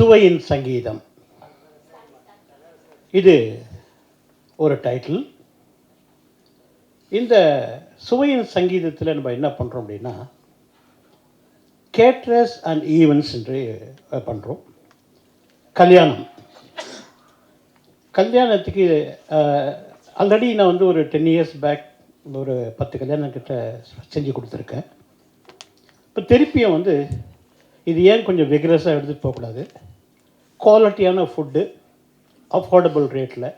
சுவையின் சங்கீதம். இது ஒரு டைட்டில் இந்த சுவையின் சங்கீதத்தில் நம்ம என்ன பண்ணுறோம் அப்படின்னா கேட்ரஸ் அண்ட் ஈவெண்ட்ஸ் என்று பண்ணுறோம் கல்யாணம். கல்யாணத்துக்கு ஆல்ரெடி நான் வந்து ஒரு டென் இயர்ஸ் பேக் ஒரு பத்து கல்யாணம் கிட்ட செஞ்சு கொடுத்துருக்கேன். இப்போ திருப்பியும் வந்து இது ஏன் கொஞ்சம் விக்ரஸாக எடுத்துகிட்டு போகக்கூடாது? குவாலிட்டியான ஃபுட்டு அஃபோர்டபுள் ரேட்டில்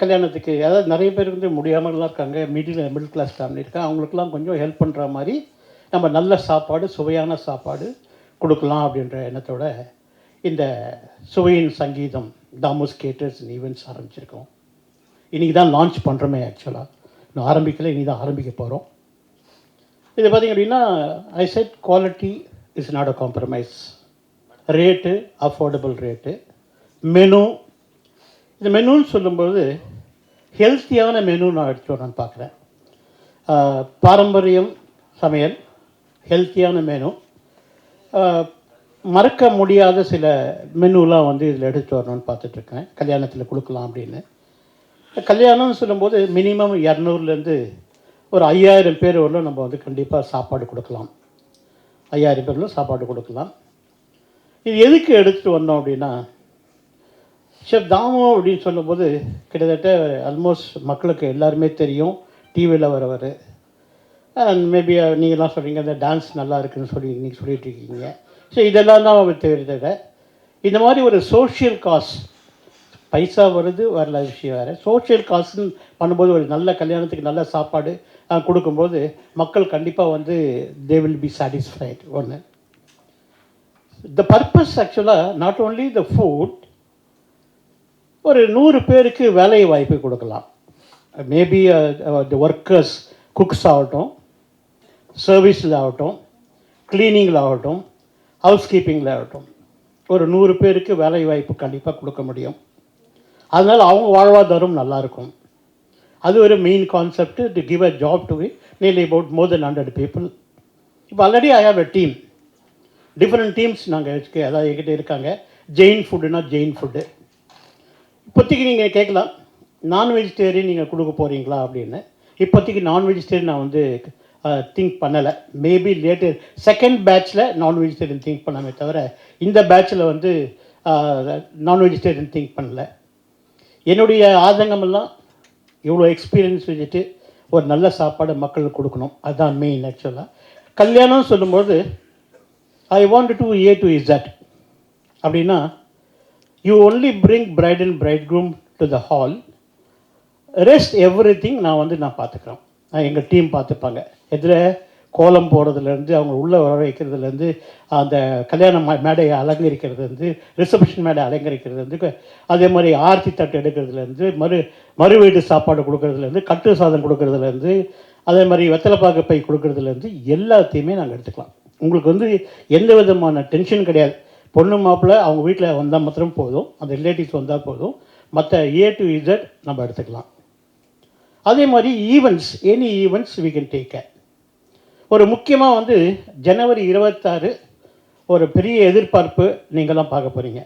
கல்யாணத்துக்கு அதாவது நிறைய பேர் வந்து முடியாமலாம் இருக்காங்க மிடில் மிடில் கிளாஸ் ஃபேமிலி இருக்காங்க அவங்களுக்குலாம் கொஞ்சம் ஹெல்ப் பண்ணுற மாதிரி நம்ம நல்ல சாப்பாடு சுவையான சாப்பாடு கொடுக்கலாம் அப்படின்ற எண்ணத்தோட இந்த சுவையின் சங்கீதம் தாமோஸ் கேட்டர்ஸ் ஈவெண்ட்ஸ் ஆரம்பிச்சிருக்கோம். இன்றைக்கி தான் லான்ச் பண்ணுறோமே ஆக்சுவலாக இன்னும் ஆரம்பிக்கல இனி தான் ஆரம்பிக்க போகிறோம் இது பார்த்திங்க அப்படின்னா I said quality is not a compromise rate affordable rate menu இந்த மெனுன்னு சொல்லும்போது ஹெல்த்தியான மெனு நான் எடுத்து வரணும்னு பார்க்குறேன். பாரம்பரியம் சமையல் ஹெல்த்தியான மெனு மறக்க முடியாத சில மெனுலாம் வந்து இதில் எடுத்து வரணும்னு பார்த்துட்ருக்கேன். கல்யாணத்தில் கொடுக்கலாம் அப்படின்னு. கல்யாணம்னு சொல்லும்போது மினிமம் இரநூறுலேருந்து ஒரு ஐயாயிரம் பேர் வரலும் நம்ம வந்து கண்டிப்பாக சாப்பாடு கொடுக்கலாம். ஐயாயிரம் பேரில் சாப்பாடு கொடுக்கலாம். இது எதுக்கு எடுத்துகிட்டு வந்தோம் அப்படின்னா ஷெஃப் தாமம் அப்படின்னு சொல்லும்போது கிட்டத்தட்ட ஆல்மோஸ்ட் மக்களுக்கு எல்லாருமே தெரியும். டிவியில் வரவர். அண்ட் மேபி நீங்கள்லாம் சொல்கிறீங்க அந்த டான்ஸ் நல்லா இருக்குன்னு சொல்லி நீங்கள் சொல்லிகிட்டு இருக்கீங்க. ஸோ இதெல்லாம் தான் அவர் தெரிஞ்சத இந்த மாதிரி ஒரு சோஷியல் காஸ் பைசா வருது வரல விஷயம் வேறு. சோஷியல் காசுன்னு பண்ணும்போது ஒரு நல்ல கல்யாணத்துக்கு நல்ல சாப்பாடு கொடுக்கும்போது மக்கள் கண்டிப்பாக வந்து தே வில் பி சாட்டிஸ்ஃபைட் ஒன்று த பர்பஸ் ஆக்சுவலாக நாட் ஓன்லி த ஃபுட் ஒரு நூறு பேருக்கு வேலை வாய்ப்பு கொடுக்கலாம் மேபி த ஒர்க்கர்ஸ் குக்ஸ் ஆகட்டும் சர்வீஸில் ஆகட்டும் க்ளீனிங்கில் ஆகட்டும் ஹவுஸ் கீப்பிங்கில் ஆகட்டும். ஒரு நூறு பேருக்கு வேலை வாய்ப்பு கண்டிப்பாக கொடுக்க முடியும். அதனால் அவங்க வாழ்வாதாரம் நல்லாயிருக்கும் அது ஒரு main concept to give a job to nearly about more then hundred people இப்போ already I have a team different teams நாங்கள் வச்சுக்க அதாவது எங்கிட்ட இருக்காங்க. ஜெயின் ஃபுட்டுனா ஜெயின் ஃபுட்டு இப்போதைக்கு நீங்கள் கேட்கலாம் நான் வெஜிடேரியன் நீங்கள் கொடுக்க போகிறீங்களா அப்படின்னு. இப்போதைக்கு நான் வெஜிடேரியன் நான் வந்து திங்க் பண்ணலை. மேபி லேட்டர் செகண்ட் பேட்ச்சில் நான் வெஜிடேரியன் திங்க் பண்ணாமே தவிர இந்த பேட்ச்சில் வந்து நான் வெஜிடேரியன் திங்க் பண்ணல. என்னுடைய ஆதங்கமெல்லாம் இவ்வளோ எக்ஸ்பீரியன்ஸ் வச்சுட்டு ஒரு நல்ல சாப்பாடு மக்களுக்கு கொடுக்கணும். அதுதான் மெயின் ஆக்சுவலாக கல்யாணம் சொல்லும்போது I want to A to Z அப்படின்னா you only bring bride and bride groom to the hall rest everything நான் வந்து நான் பார்த்துக்கிறேன் நான் எங்கள் டீம் பார்த்துப்பாங்க. எதில் கோலம் போடுறதுலேருந்து அவங்க உள்ளே வர வைக்கிறதுலேருந்து அந்த கல்யாண மேடையை அலங்கரிக்கிறதுலேருந்து ரிசப்ஷன் மேடை அலங்கரிக்கிறதுலேருந்து அதே மாதிரி ஆர்த்தி தட்டு எடுக்கிறதுலேருந்து மறு மறு வீட்டு சாப்பாடு கொடுக்கறதுலேருந்து கட்டு சாதம் கொடுக்கறதுலேருந்து அதே மாதிரி வெத்தலைப்பாக்கு பை கொடுக்கறதுலேருந்து எல்லாத்தையுமே நாங்கள் எடுத்துக்கலாம். உங்களுக்கு வந்து எந்த விதமான டென்ஷன் கிடையாது. பொண்ணு மாப்பிள்ளை அவங்க வீட்டில் வந்தால் மாத்திரம் போதும். அந்த ரிலேட்டிவ்ஸ் வந்தால் போதும். மற்ற ஏ டு இசட் நம்ம எடுத்துக்கலாம். அதே மாதிரி events any events we can take care ஒரு முக்கியமாக வந்து ஜனவரி இருபத்தாறு ஒரு பெரிய எதிர்பார்ப்பு நீங்களாம் பார்க்க போகிறீங்க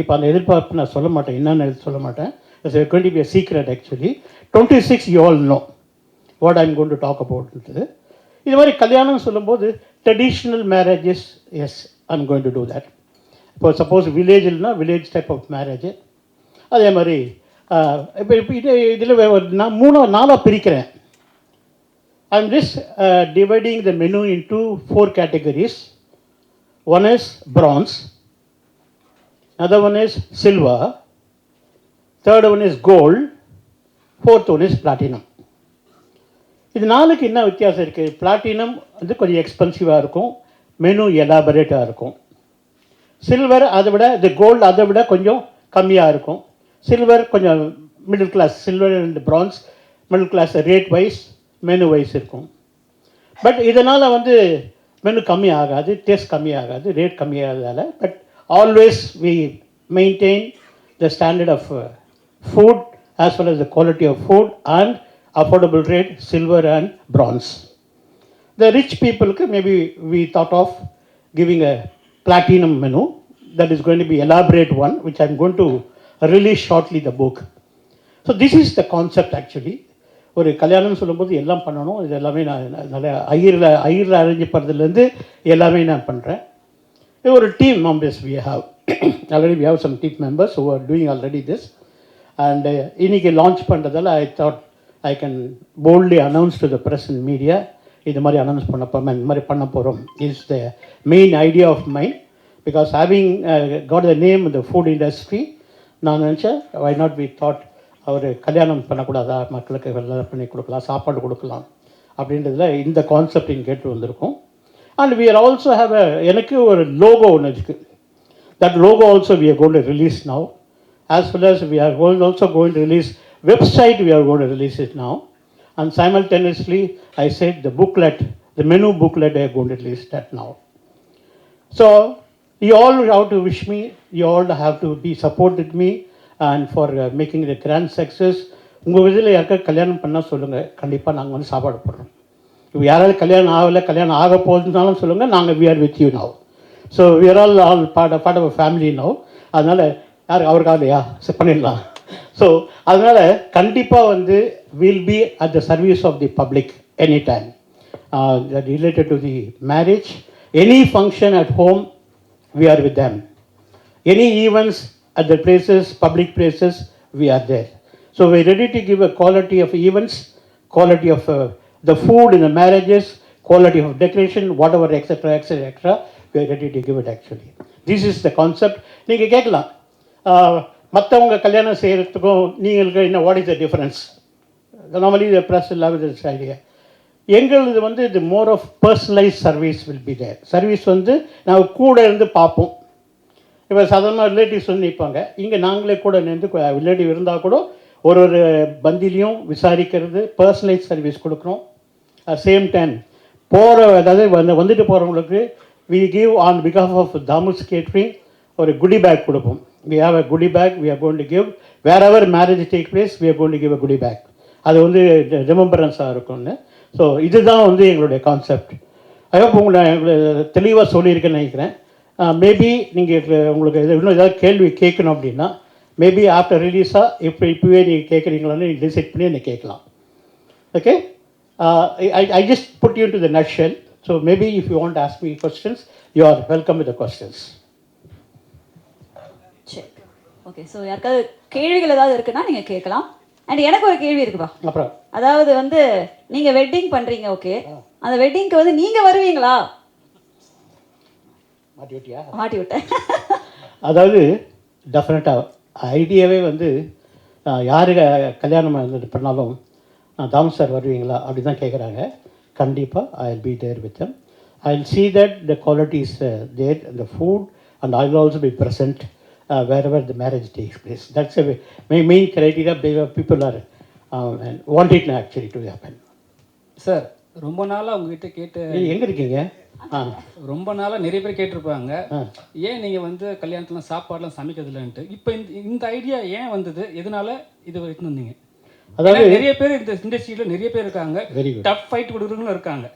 இப்போ அந்த எதிர்பார்ப்பு நான் சொல்ல மாட்டேன். என்னென்னு சொல்ல மாட்டேன். It's going be secret actually twenty six you all know what I'm gonna to talk அபவுட்ன்றது இது மாதிரி கல்யாணம் சொல்லும்போது traditional marriages yes I'm going to do that இப்போ சப்போஸ் வில்லேஜில்னா வில்லேஜ் டைப் ஆஃப் மேரேஜ் அதே மாதிரி ஆஹ், இப்போ இப்போ இது இதில் நான் மூணா நாலாக பிரிக்கிறேன் I'm just uh, dividing the menu into four categories. One is bronze, another one is silver, third one is gold, fourth one is platinum. இது நாளுக்கு என்ன வித்தியாசம் இருக்குது பிளாட்டினம் வந்து கொஞ்சம் எக்ஸ்பென்சிவாக இருக்கும். மெனு எலாபரேட்டாக இருக்கும். சில்வர் அதை விட இந்த கோல்டு அதை விட கொஞ்சம் கம்மியாக இருக்கும். சில்வர் கொஞ்சம் middle class silver and bronze middle class rate wise menu wise இருக்கும். பட் இதனால் வந்து மெனு கம்மி ஆகாது டேஸ்ட் கம்மி ஆகாது rate கம்மியாகிறதால but always we maintain the standard of food as well as the quality of food and affordable rate silver and bronze. The rich people maybe we thought of giving a platinum menu. That is going to be elaborate one, which I'm going to release shortly the book. So this is the concept actually ஒரு கல்யாணம் சொல்லும்போது எல்லாம் பண்ணணும். இது எல்லாமே நான் நல்லா ஐயரில் ஐயரில் arrange பண்ணுறதுலேருந்து எல்லாமே நான் பண்ணுறேன் இது ஒரு team members we have already we have some team members who are doing already this and இன்னைக்கு லான்ச் பண்ணுறதால I thought I can boldly announce to the press and media இது மாதிரி அனௌன்ஸ் பண்ண போகிறோம் இந்த மாதிரி பண்ண போகிறோம் is the main idea of mind because having got the name இந்த ஃபுட் இண்டஸ்ட்ரி நான் நினச்சேன் ஐ நாட் பி தாட் அவர் கல்யாணம் பண்ணக்கூடாதா? மக்களுக்கு வெள்ளம் பண்ணி கொடுக்கலாம் சாப்பாடு கொடுக்கலாம் அப்படின்றதுல இந்த கான்செப்ட் இங்கே கேட்டு வந்திருக்கோம். And we are also have a எனக்கு ஒரு லோகோ ஒன்று இருக்குது that logo also we are gold release now as well as we are gold also coin release website we are going to release it now and simultaneously I said the booklet the menu booklet I are going to release that now so you all have to wish me, you all have to be supported me and for uh, making the grand success. உங்கள் வீட்டில் யாருக்கா கல்யாணம் பண்ணால் சொல்லுங்கள் கண்டிப்பாக நாங்கள் வந்து சாப்பாடு போடுறோம் இப்போ யாராவது கல்யாணம் ஆகலை கல்யாணம் ஆக போகுதுனாலும் சொல்லுங்கள் நாங்கள் we are with you now so we are all all part part of family now அதனால் யார் அவருக்காக இல்லையா சரி பண்ணிடலாம் ஸோ அதனால் கண்டிப்பாக வந்து will be at the service of the public any time related to the marriage any function at home we are with them any events at the places public places we are there so we ready to give a quality of events quality of the food in the marriages quality of decoration, whatever, etc., etc., etc., we are ready to give it actually. This is the concept. நீங்கள் கேட்கலாம் மற்றவங்க கல்யாணம் செய்கிறதுக்கும் நீங்களுக்கு என்ன what is the difference normally the press இல்லாமல் this idea எங்களது வந்து இது more of personalise service will be there service வந்து நாங்கள் கூட இருந்து பார்ப்போம். இப்போ சாதாரணமாக ரிலேட்டிவ்ஸ் வந்து நிற்பாங்க இங்கே நாங்களே கூட நின்று ரிலேட்டிவ் இருந்தால் கூட ஒரு ஒரு பந்திலையும் விசாரிக்கிறது பர்சனலைஸ் சர்வீஸ் கொடுக்குறோம். அட் சேம் டைம் போகிற அதாவது வந்து வந்துட்டு போகிறவங்களுக்கு வி கிவ் ஆன் பிகாஃப் ஆஃப் தாமுஸ் கேட்ரிங் ஒரு குடி பேக் கொடுப்போம். We have a goodie bag we are gonna to give wherever marriage take place we are gonna to give a goodie bag அது வந்து ரிமெம்பரன்ஸாக இருக்கும்னு. ஸோ இதுதான் வந்து எங்களுடைய கான்செப்ட் ஐயோப் உங்களை எங்களை தெளிவாக சொல்லியிருக்கேன்னு நினைக்கிறேன். மேபி நீங்கள் உங்களுக்கு இன்னும் ஏதாவது கேள்வி கேட்கணும் அப்படின்னா மேபி ஆஃப்டர் ரிலீஸாக இப்போ இப்போவே நீங்கள் கேட்குறீங்களான்னு நீங்கள் டிசைட் பண்ணி என்னை கேட்கலாம். Okay I I just put you to the nutshell so maybe if you want ask me questions you are welcome with the questions சரி ஓகே ஸோ யாருக்காவது கேள்விகள் ஏதாவது இருக்குன்னா நீங்க கேட்கலாம். அண்ட் எனக்கு ஒரு கேள்வி இருக்குப்பா. அப்புறம்? அதாவது வந்து நீங்க வெட்டிங் பண்றீங்க ஓகே அந்த வெட்டிங்க்கு வந்து நீங்க வருவீங்களா? மாட்டி விட்டியா? மாட்டி விட்டேன். அதாவது டெஃபினட்டாக ஐடியாவே வந்து யார் கல்யாணம் பண்ணாலும் தாமஸ் சார் வருவீங்களா? அப்படி தான் கேட்குறாங்க கண்டிப்பாக I will be there with them I will the quality is uh, there in the food and I will also be present. Uh, wherever the marriage takes place. That's a main, main criteria where people are uh, and want it actually to happen. Sir ரொம்ப நாளாக உங்ககிட்ட கேட்டு எங்கே இருக்கீங்க? ரொம்ப நாளாக நிறைய பேர் கேட்டிருப்பாங்க. ஏன் நீங்கள் வந்து கல்யாணத்துல சாப்பாடுலாம் சமைக்கிறதில்லன்ட்டு? இப்போ இந்த இந்த ஐடியா ஏன் வந்தது? எதனால இது வரைக்கும் வந்தீங்க? அதாவது நிறைய பேர் இந்த இண்டஸ்ட்ரியில் நிறைய பேர் இருக்காங்க. டஃப் ஃபைட் கொடுக்குறவங்களும் இருக்காங்க.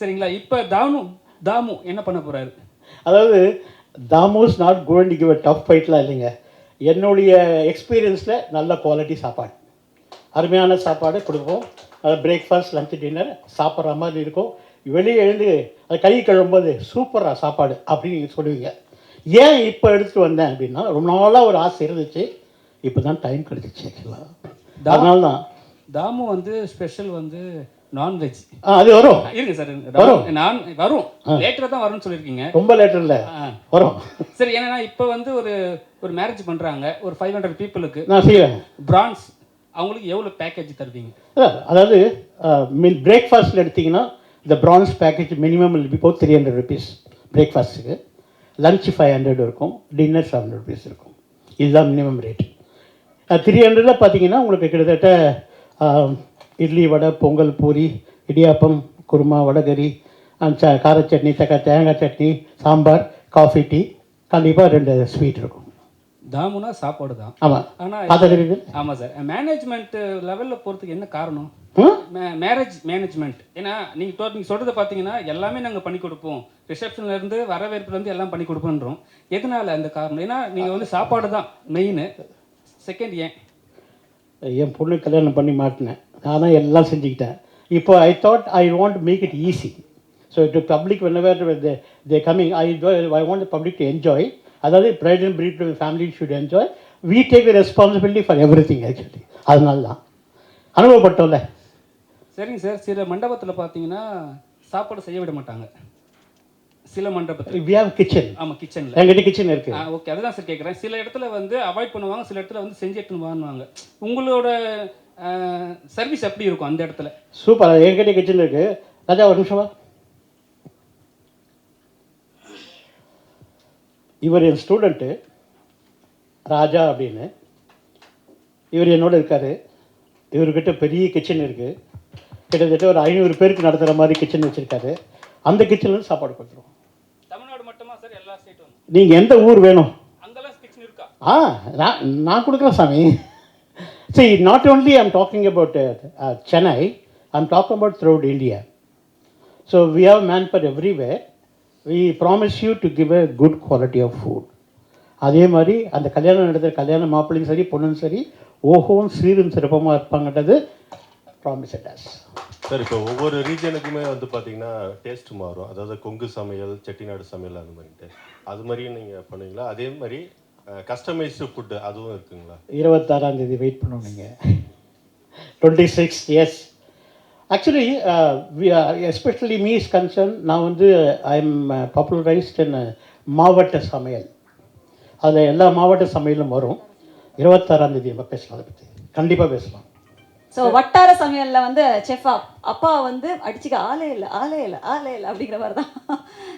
சரிங்களா? இப்போ தானு தாமு என்ன பண்ண போறாரு? அதாவது Thamus not going to give a tough ஃபைட்லாம் இல்லைங்க. என்னுடைய எக்ஸ்பீரியன்ஸில் நல்ல குவாலிட்டி சாப்பாடு. அருமையான சாப்பாடு கொடுப்போம். பிரேக்ஃபாஸ்ட் லஞ்ச் டின்னர் சாப்பிட்ற மாதிரி இருக்கும். வெளியே எழுந்து அது கை கழுவும்போது சூப்பராக சாப்பாடு அப்படின்னு நீங்கள் சொல்லுவீங்க. ஏன் இப்போ எடுத்துகிட்டு வந்தேன் அப்படின்னா ரொம்ப நாளாக ஒரு ஆசை இருந்துச்சு. இப்போ தான் டைம் கிடைச்சிச்சு அதனால தான் தாமு வந்து ஸ்பெஷல் வந்து நான்வெஜ் ஆ அது வரும். இருங்க சார் வரும். நான் வரும். லேட்டராக தான் வரும்னு சொல்லியிருக்கீங்க. ரொம்ப லேட்டர் இல்லை. ஆ. வரும். சரி ஏன்னா இப்போ வந்து ஒரு ஒரு மேரேஜ் பண்றாங்க. ஒரு ஃபைவ் ஹண்ட்ரட் பீப்புளுக்கு நான் செய்வேன் பிரான்ஸ் அவங்களுக்கு எவ்வளோ பேக்கேஜ் தருவீங்க? அதாவது மீன் பிரேக்ஃபாஸ்ட்டில் எடுத்திங்கன்னா இந்த bronze package minimum before three hundred rupees பிரேக்ஃபாஸ்ட்டுக்கு லஞ்ச் ஃபைவ் ஹண்ட்ரட் இருக்கும். டின்னர் செவன் ஹண்ட்ரட் ருபீஸ் இருக்கும். இதுதான் மினிமம் ரேட் த்ரீ ஹண்ட்ரடில் பார்த்தீங்கன்னா உங்களுக்கு கிட்டத்தட்ட இட்லி வடை பொங்கல் பூரி இடியாப்பம் குருமா வடகரி அஹ், ச கார சட்னி தக்கா தேங்காய் சட்னி சாம்பார் காஃபி டீ கண்டிப்பாக ரெண்டு ஸ்வீட் இருக்கும். தாமுனா சாப்பாடு தான். ஆமாம் ஆனா பார்த்துருக்குது ஆமா சார். மேனேஜ்மெண்ட் லெவல்ல போறதுக்கு என்ன காரணம்? ம்? மேரேஜ் மேனேஜ்மெண்ட் ஏன்னா நீங்கள் டோ நீங்கள் சொல்கிறத பார்த்தீங்கன்னா எல்லாமே நாங்கள் பண்ணி கொடுப்போம். ரிசப்ஷன்ல இருந்து வரவேற்புல இருந்து எல்லாம் பண்ணி கொடுப்போன்றோம். எதனால அந்த காரணம்? ஏன்னா நீங்கள் வந்து சாப்பாடு தான் மெயின் செகண்ட் ஏன்? என் பொண்ணு கல்யாணம் பண்ணி மாட்டினேன். நான் தான் எல்லாம் செஞ்சுக்கிட்டேன். இப்போ I thought I want make it easy so to public whenever they coming I I want public to enjoy அதாவது bride and bride family should enjoy we take responsibility for everything actually அதனால தான் அனுபவப்பட்டோம்ல? சரிங்க sir. சில மண்டபத்தில் பார்த்தீங்கன்னா சாப்பாடு செய்ய விட மாட்டாங்க. சில மண்டபத்தில். வி ஹேவ் கிச்சன் ஆமாம் கிச்சனில் என்கிட்ட கிச்சன் இருக்கு. ஓகே அதுதான் சார் கேட்குறேன் சில இடத்துல வந்து அவாய்ட் பண்ணுவாங்க சில இடத்துல வந்து செஞ்சு எடுத்துன்னு வாங்குவாங்க. உங்களோட சர்வீஸ் எப்படி இருக்கும் அந்த இடத்துல? சூப்பர் என்கிட்ட கிச்சன் இருக்கு. ராஜா ஒரு நிமிஷமா இவர் என் ஸ்டூடெண்ட்டு ராஜா அப்படின்னு. இவர் என்னோட இருக்காரு. இவர்கிட்ட பெரிய கிச்சன் இருக்குது கிட்டத்தட்ட ஒரு ஐநூறு பேருக்கு நடத்துகிற மாதிரி கிச்சன் வச்சுருக்காரு. அந்த கிச்சனில் சாப்பாடு கொடுத்துருவோம் தமிழ்நாடு மட்டுமா சார் எல்லா ஸ்டேட்டும் நீங்கள் எந்த ஊர் வேணும்? ஆ நான் நான் கொடுக்குறேன் சாமி. See not only i'm talking about uh, uh, chennai i'm talking about throughout india. So we have manpower everywhere. We promise you to give a good quality of food. அதே மாதிரி அந்த கல்யாணம் நடத்துகிற கல்யாண மாப்பிள்ளையும் சரி பொண்ணும் சரி ஓஹோவும் சீரும் சிறப்பமாக இருப்பாங்கன்றது ப்ராமிஸ் அஸ் சார் இப்போ ஒவ்வொரு ரீஜனுக்குமே வந்து பார்த்தீங்கன்னா டேஸ்ட் மாறும். அதாவது கொங்கு சமையல் செட்டிநாடு சமையல் அந்த மாதிரிட்டு அது மாதிரியும் நீங்கள் பண்ணுவீங்களா? அதே மாதிரி கஸ்டமைஸ்டு ஃபுட்டு அதுவும் இருக்குங்களா? இருபத்தாறாம் தேதி வெயிட் பண்ணோம் நீங்கள் twenty six yes actually especially me is concern நான் வந்து ஐ எம் பாப்புலரைஸ்ட் இன் மாவட்ட சமையல். அதில் எல்லா மாவட்ட சமையலும் வரும். இருபத்தாறாம் தேதி நம்ம பேசலாம் அதை பற்றி கண்டிப்பாக பேசலாம். ஸோ வட்டார சமையல்ல வந்து செஃப் அப்பா வந்து அடிச்சுக்க ஆளே இல்லை ஆளே இல்லை ஆளே இல்லை அப்படிங்கிற மாதிரி தான்.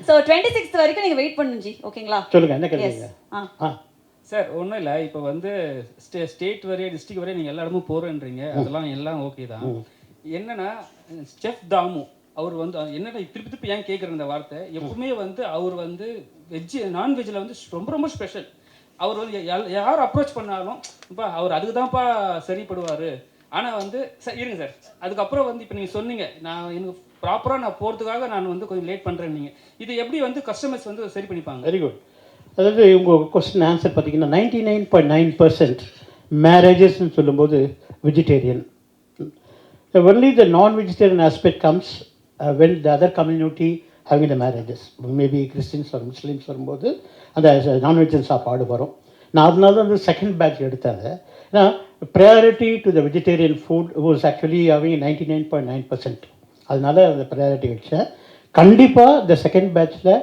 ஸோ டுவெண்ட்டி சிக்ஸ்த் வரைக்கும் நீங்கள் வெயிட் பண்ணும் ஜி ஓகேங்களா? சொல்லுங்கள் என்ன எஸ் கேட்குறீங்க ஆ. ஆ. சார் ஒன்றும் இல்லை. இப்போ வந்து ஸ்டே ஸ்டேட் வரைய டிஸ்ட்ரிக்ட் வரைய நீங்கள் எல்லா இடமும் போகிறேன்றீங்க அதெல்லாம் எல்லாம் ஓகே தான். என்னன்னா செஃப் தாமு அவர் வந்து என்னடா திருப்பி திருப்பி ஏன் கேட்குற இந்த வார்த்தை? எப்பவுமே வந்து அவர் வந்து வெஜ்ஜு நான்வெஜ்ஜில் வந்து ரொம்ப ரொம்ப ஸ்பெஷல் அவர் வந்து யார் அப்ரோச் பண்ணாலும் இப்போ அவர் அதுக்கு தான்ப்பா சரிப்படுவார். ஆனால் வந்து சார் இருங்க சார். அதுக்கப்புறம் வந்து இப்போ நீங்கள் சொன்னீங்க நான் எனக்கு ப்ராப்பராக நான் போகிறதுக்காக நான் வந்து கொஞ்சம் லேட் பண்ணுறேன் நீங்கள் இது எப்படி வந்து கஸ்டமர்ஸ் வந்து சரி பண்ணிப்பாங்க? வெரி குட் அதாவது உங்கள் கொஸ்டின் ஆன்சர் பார்த்தீங்கன்னா ninety nine point nine percent மேரேஜஸ்ன்னு சொல்லும்போது vegetarian only the non vegetarian aspect comes when the other community having the marriages maybe Christians ஒரு முஸ்லீம்ஸ் வரும்போது அந்த நான்வெஜ் சாப்பாடு வரும். நான் அதனால தான் வந்து செகண்ட் பேட்ச் எடுத்தாங்க ஏன்னா priority to the vegetarian food was actually அவங்க ninety nine point nine percent அதனால அந்த ப்ரையாரிட்டி வச்சேன். கண்டிப்பாக இந்த செகண்ட் பேட்ச்சில்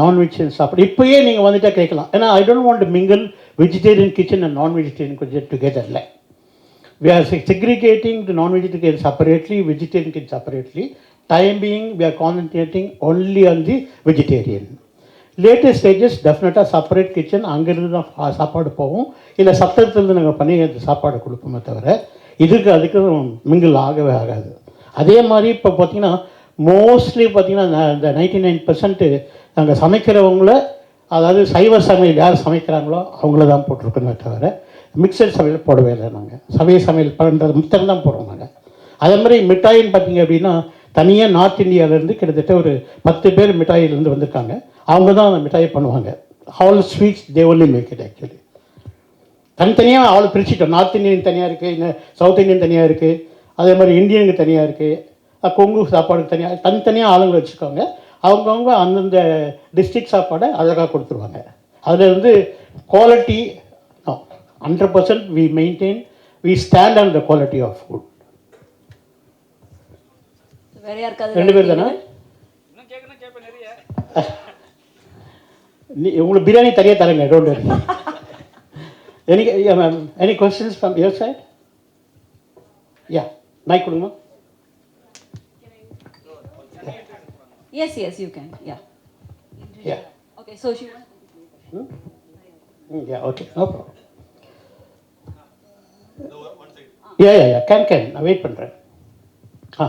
நான்வெஜ் சாப்பிடு இப்போயே நீங்கள் வந்துட்டா கேட்கலாம். ஏன்னா I don't want mingle vegetarian kitchen and non vegetarian kitchen டுகெதரில் we are segregating to non vegetarian separately vegetarian kitchen separately time being we are concentrating only on the vegetarian latest stages டெஃபினட்டாக separate kitchen அங்கேருந்து தான் சாப்பாடு போகும். இல்லை சத்திரத்துலேருந்து நாங்கள் பண்ணி சாப்பாடு கொடுப்போமே தவிர இதுக்கு அதுக்கு மிங்கிள் ஆகவே ஆகாது. அதே மாதிரி இப்போ பார்த்தீங்கன்னா மோஸ்ட்லி பார்த்தீங்கன்னா இந்த நைன்டி நைன் பர்சன்ட்டு நாங்கள் சமைக்கிறவங்கள அதாவது சைவ சமையல் யார் சமைக்கிறாங்களோ அவங்கள தான் போட்டிருக்கோமே தவிர மிக்சர் சமையல் போடவே இல்லை நாங்கள் சமய சமையல் பண்ணுறது மித்தம் தான் போடுறோம் நாங்கள் அதே மாதிரி மிட்டாயின்னு பார்த்தீங்க அப்படின்னா தனியாக நார்த் இந்தியாவிலேருந்து கிட்டத்தட்ட ஒரு பத்து பேர் மிட்டாயிலேருந்து வந்திருக்காங்க. அவங்க தான் அந்த மிட்டாயை பண்ணுவாங்க. All sweets they only make it actually தனித்தனியாக ஆள் பிரிச்சுட்டோம். நார்த் இந்தியன் தனியாக இருக்குது இன்னும் சவுத் இந்தியன் தனியாக இருக்குது அதே மாதிரி இந்தியனுக்கு தனியாக இருக்குது கொங்கு சாப்பாடுக்கு தனியாக தனித்தனியாக ஆளுங்க வச்சுக்கோங்க. அவங்கவுங்க அந்தந்த டிஸ்ட்ரிக்ட் சாப்பாடை அழகாக கொடுத்துருவாங்க. அதில் வந்து quality hundred percent we maintain we stand on the quality of food ரெண்டு பேர் தானே இன்னும் கேட்கணும் கேட்பேன் நிறைய நீ உங்களுக்கு பிரியாணி தனியாக தரேங்க don't worry any any questions from your side yeah mike கொடுங்கம்மா Yes, yes, you can. Yeah. Yeah Okay, so she. Yeah okay no problem yeah yeah yeah can can நான் வெயிட் பண்ணுறேன் ஆ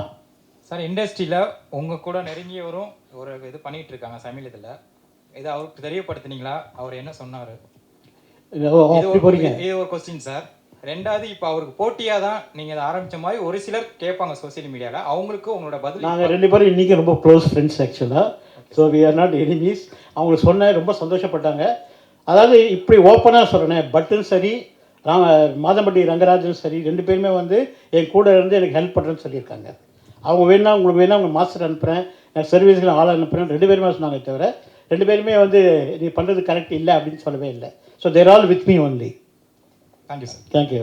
சார் இண்டஸ்ட்ரியில் உங்கள் கூட நெருங்கியவரும் ஒரு இது பண்ணிட்டு இருக்காங்க சமையல் இதில். இதை அவருக்கு தெரியப்படுத்துனீங்களா? அவர் என்ன சொன்னார்? இது- ஒரு கொஸ்டின் சார் ரெண்டாவது இப்போ அவருக்கு போட்டியாக தான் நீங்கள் இதை ஆரம்பிச்ச மாதிரி ஒரு சிலர் கேட்பாங்க சோஷியல் மீடியாவில் அவங்களுக்கு உங்களோட பதில் நாங்கள் ரெண்டு பேரும் இன்றைக்கி ரொம்ப க்ளோஸ் ஃப்ரெண்ட்ஸ் ஆக்சுவலாக so we are not enemies அவங்களுக்கு சொன்னேன் ரொம்ப சந்தோஷப்பட்டாங்க. அதாவது இப்படி ஓப்பனாக சொல்கிறேன் பட்டும் சரி ராம மாதம்பட்டி ரங்கராஜன் சரி ரெண்டு பேருமே வந்து என் கூட இருந்து எனக்கு ஹெல்ப் பண்ணுறேன்னு சொல்லியிருக்காங்க. அவங்க வேணா உங்களுக்கு வேணா உங்கள் மாஸ்டர் அனுப்புகிறேன் நான் சர்வீஸில் ஆள் அனுப்புகிறேன் ரெண்டு பேருமே சொன்னாங்க தவிர ரெண்டு பேருமே வந்து நீ பண்ணுறது கரெக்ட் இல்லை அப்படின்னு சொல்லவே இல்லை. So they're all with me only thank you sir thank you